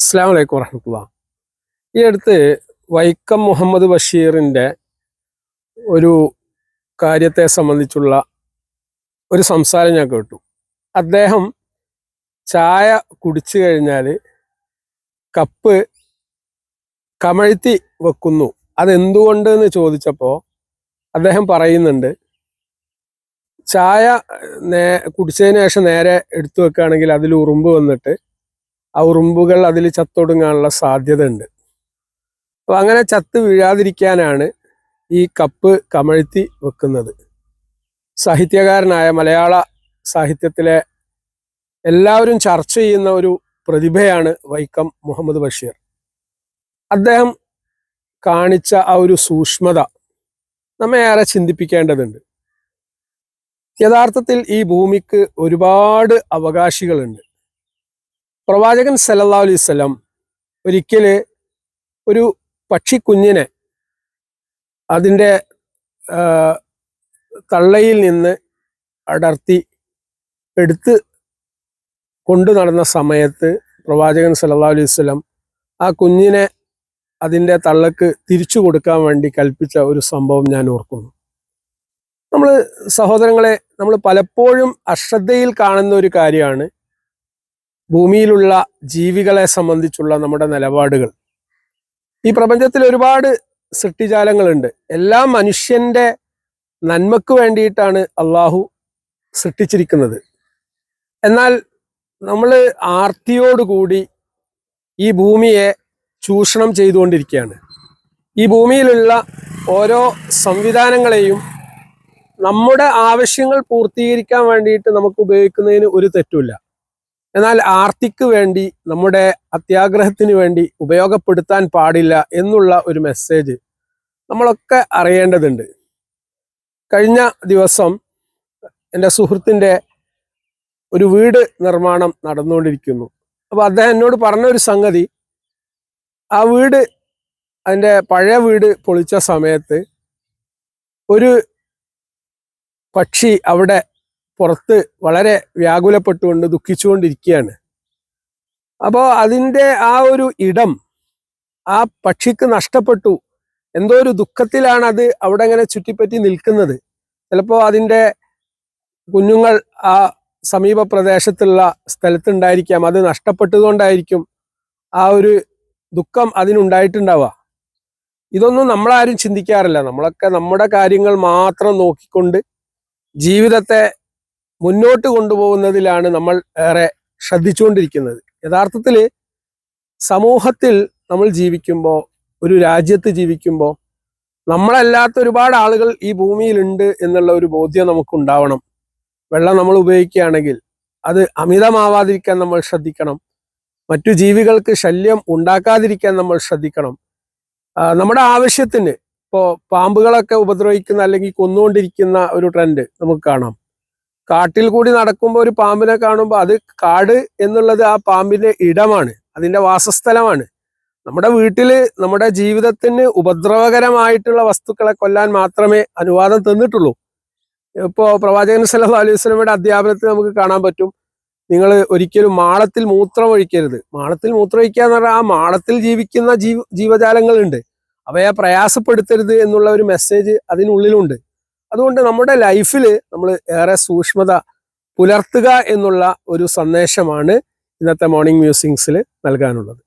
അസ്സാം വലൈക്കും വറഹമത്തുള്ള. ഈ അടുത്ത് വൈക്കം മുഹമ്മദ് ബഷീറിന്റെ ഒരു കാര്യത്തെ സംബന്ധിച്ചുള്ള ഒരു സംസാരം ഞാൻ കേട്ടു. അദ്ദേഹം ചായ കുടിച്ചു കഴിഞ്ഞാൽ കപ്പ് കമഴ്ത്തി വെക്കുന്നു. അതെന്തുകൊണ്ട് എന്ന് ചോദിച്ചപ്പോൾ അദ്ദേഹം പറയുന്നുണ്ട് ചായ നേ കുടിച്ചതിന് ശേഷം നേരെ എടുത്തു വെക്കുകയാണെങ്കിൽ അതിൽ ഉറുമ്പ് വന്നിട്ട് ആ ഉറുമ്പുകൾ അതിൽ ചത്തൊടുങ്ങാനുള്ള സാധ്യത ഉണ്ട് അപ്പോൾ അങ്ങനെ ചത്ത് വീഴാതിരിക്കാനാണ് ഈ കപ്പ് കമഴ്ത്തി വെക്കുന്നത്. സാഹിത്യകാരനായ മലയാള സാഹിത്യത്തിലെ എല്ലാവരും ചർച്ച ചെയ്യുന്ന ഒരു പ്രതിഭയാണ് വൈക്കം മുഹമ്മദ് ബഷീർ. അദ്ദേഹം കാണിച്ച ആ ഒരു സൂക്ഷ്മത നമ്മെ ഏറെ ചിന്തിപ്പിക്കേണ്ടതുണ്ട്. യഥാർത്ഥത്തിൽ ഈ ഭൂമിക്ക് ഒരുപാട് അവകാശികളുണ്ട്. പ്രവാചകൻ സല്ലല്ലാഹു അലൈഹി വസല്ലം ഒരിക്കൽ ഒരു പക്ഷിക്കുഞ്ഞിനെ അതിന്റെ തള്ളയിൽ നിന്ന് അടർത്തി എടുത്ത് കൊണ്ടു നടന്ന സമയത്ത് പ്രവാചകൻ സല്ലല്ലാഹു അലൈഹി ആ കുഞ്ഞിനെ അതിന്റെ തള്ളക്ക് തിരിച്ചു കൊടുക്കാൻ വേണ്ടി കൽപ്പിച്ച ഒരു സംഭവം ഞാൻ ഓർക്കുന്നു. നമ്മൾ സഹോദരങ്ങളെ നമ്മൾ പലപ്പോഴും അശ്രദ്ധയിൽ കാണുന്ന ഒരു കാര്യമാണ് ഭൂമിയിലുള്ള ജീവികളെ സംബന്ധിച്ചുള്ള നമ്മുടെ നിലപാടുകൾ. ഈ പ്രപഞ്ചത്തിൽ ഒരുപാട് സൃഷ്ടിജാലങ്ങളുണ്ട്. എല്ലാ മനുഷ്യന്റെ നന്മക്ക് വേണ്ടിയിട്ടാണ് അള്ളാഹു സൃഷ്ടിച്ചിരിക്കുന്നത്. എന്നാൽ നമ്മൾ ആർത്തിയോടുകൂടി ഈ ഭൂമിയെ ചൂഷണം ചെയ്തുകൊണ്ടിരിക്കുകയാണ്. ഈ ഭൂമിയിലുള്ള ഓരോ സംവിധാനങ്ങളെയും നമ്മുടെ ആവശ്യങ്ങൾ പൂർത്തീകരിക്കാൻ വേണ്ടിയിട്ട് നമുക്ക് ഉപയോഗിക്കുന്നതിന് ഒരു തെറ്റുമില്ല. എന്നാൽ ആർത്തിക്ക് വേണ്ടി നമ്മുടെ അത്യാഗ്രഹത്തിന് വേണ്ടി ഉപയോഗപ്പെടുത്താൻ പാടില്ല എന്നുള്ള ഒരു മെസ്സേജ് നമ്മളൊക്കെ അറിയേണ്ടതുണ്ട്. കഴിഞ്ഞ ദിവസം എന്റെ സുഹൃത്തിന്റെ ഒരു വീട് നിർമ്മാണം നടന്നുകൊണ്ടിരിക്കുന്നു. അപ്പോൾ അദ്ദേഹം എന്നോട് പറഞ്ഞ ഒരു സംഗതി ആ വീട് അതിന്റെ പഴയ വീട് പൊളിച്ച സമയത്ത് ഒരു പക്ഷി അവിടെ പുറത്ത് വളരെ വ്യാകുലപ്പെട്ടുകൊണ്ട് ദുഃഖിച്ചുകൊണ്ടിരിക്കുകയാണ്. അപ്പോൾ അതിന്റെ ആ ഒരു ഇടം ആ പക്ഷിക്ക് നഷ്ടപ്പെട്ടു. എന്തോ ഒരു ദുഃഖത്തിലാണ് അത് അവിടെ ഇങ്ങനെ ചുറ്റിപ്പറ്റി നിൽക്കുന്നത്. ചിലപ്പോൾ അതിന്റെ കുഞ്ഞുങ്ങൾ ആ സമീപ പ്രദേശത്തുള്ള സ്ഥലത്തുണ്ടായിരിക്കാം. അത് നഷ്ടപ്പെട്ടതുകൊണ്ടായിരിക്കും ആ ഒരു ദുഃഖം അതിനുണ്ടായിട്ടുണ്ടാവുക. ഇതൊന്നും നമ്മളാരും ചിന്തിക്കാറില്ല. നമ്മളൊക്കെ നമ്മുടെ കാര്യങ്ങൾ മാത്രം നോക്കിക്കൊണ്ട് ജീവിതത്തെ മുന്നോട്ട് കൊണ്ടുപോകുന്നതിലാണ് നമ്മൾ ഏറെ ശ്രദ്ധിച്ചുകൊണ്ടിരിക്കുന്നത്. യഥാർത്ഥത്തിൽ സമൂഹത്തിൽ നമ്മൾ ജീവിക്കുമ്പോൾ ഒരു രാജ്യത്ത് ജീവിക്കുമ്പോൾ നമ്മളല്ലാത്ത ഒരുപാട് ആളുകൾ ഈ ഭൂമിയിലുണ്ട് എന്നുള്ള ഒരു ബോധ്യം നമുക്കുണ്ടാവണം. വെള്ളം നമ്മൾ ഉപയോഗിക്കുകയാണെങ്കിൽ അത് അമിതമാവാതിരിക്കാൻ നമ്മൾ ശ്രദ്ധിക്കണം. മറ്റു ജീവികൾക്ക് ശല്യം ഉണ്ടാക്കാതിരിക്കാൻ നമ്മൾ ശ്രദ്ധിക്കണം. നമ്മുടെ ആവശ്യത്തിന് ഇപ്പോൾ പാമ്പുകളൊക്കെ ഉപദ്രവിക്കുന്ന അല്ലെങ്കിൽ കൊന്നുകൊണ്ടിരിക്കുന്ന ഒരു ട്രെൻഡ് നമുക്ക് കാണാം. കാട്ടിൽ കൂടി നടക്കുമ്പോൾ ഒരു പാമ്പിനെ കാണുമ്പോൾ അത് കാട് എന്നുള്ളത് ആ പാമ്പിന്റെ ഇടമാണ് അതിന്റെ വാസസ്ഥലമാണ്. നമ്മുടെ വീട്ടിൽ നമ്മുടെ ജീവിതത്തിന് ഉപദ്രവകരമായിട്ടുള്ള വസ്തുക്കളെ കൊല്ലാൻ മാത്രമേ അനുവാദം തന്നിട്ടുള്ളൂ. ഇപ്പോ പ്രവാചകൻ സല്ലല്ലാഹു അലൈഹി വസല്ലമയുടെ അധ്യാപനത്തിൽ നമുക്ക് കാണാൻ പറ്റും. നിങ്ങൾ ഒരിക്കലും മാളത്തിൽ മൂത്രം ഒഴിക്കരുത് മാളത്തിൽ മൂത്രം ഒഴിക്കുക എന്ന് പറഞ്ഞാൽ ആ മാളത്തിൽ ജീവിക്കുന്ന ജീവ ജീവജാലങ്ങളുണ്ട്. അവയെ പ്രയാസപ്പെടുത്തരുത് എന്നുള്ള ഒരു മെസ്സേജ് അതിനുള്ളിലുണ്ട്. അതുകൊണ്ട് നമ്മുടെ ലൈഫിൽ നമ്മൾ ഏറെ സൂക്ഷ്മത പുലർത്തുക എന്നുള്ള ഒരു സന്ദേശമാണ് ഇന്നത്തെ മോർണിംഗ് മ്യൂസിങ്സിൽ നൽകാനുള്ളത്.